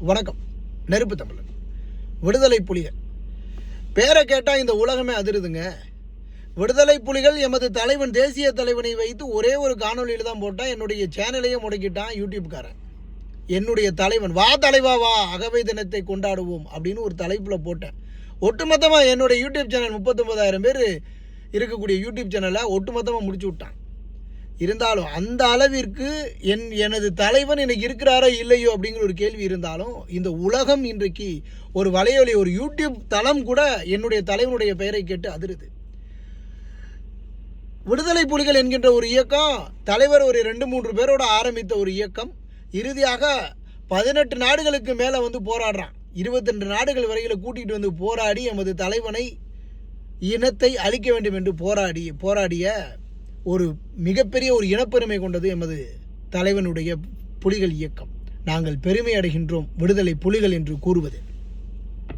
வணக்கம். நெருப்பு தமிழன். விடுதலை புலிகள். பேரை கேட்டால் இந்த உலகமே அதிருதுங்க. விடுதலை புலிகள் எமது தலைவன் தேசிய தலைவனை வைத்து ஒரே ஒரு காணொலியில் தான் போட்டான் என்னுடைய சேனலையே முடக்கிட்டான் யூடியூப்காரன். என்னுடைய தலைவன் வா தலைவா வா அகவை தினத்தை கொண்டாடுவோம் அப்படின்னு ஒரு தலைப்பில் போட்டேன். ஒட்டுமொத்தமாக என்னுடைய யூடியூப் சேனல் முப்பத்தொம்பதாயிரம் பேர் இருக்கக்கூடிய யூடியூப் சேனலை ஒட்டுமொத்தமாக முடிச்சு விட்டான். இருந்தாலும் அந்த அளவிற்கு என் எனது தலைவன் எனக்கு இருக்கிறாரோ இல்லையோ அப்படிங்கிற ஒரு கேள்வி இருந்தாலும் இந்த உலகம் இன்றைக்கு ஒரு வலையொலி ஒரு யூடியூப் தளம் கூட என்னுடைய தலைவனுடைய பெயரை கேட்டு அதிருது. விடுதலை புலிகள் என்கின்ற ஒரு இயக்கம் தலைவர் ஒரு ரெண்டு மூன்று பேரோட ஆரம்பித்த ஒரு இயக்கம் இறுதியாக பதினெட்டு நாடுகளுக்கு மேலே வந்து போராடுறான். இருபத்தெண்டு நாடுகள் வரையில் கூட்டிகிட்டு வந்து போராடி எமது தலைவனை இனத்தை அழிக்க வேண்டும் என்று போராடி போராடிய ஒரு மிகப்பெரிய ஒரு இனப்பெருமை கொண்டது எமது தலைவனுடைய புலிகள் இயக்கம். நாங்கள் பெருமை அடைகின்றோம் விடுதலை புலிகள் என்று கூறுவது.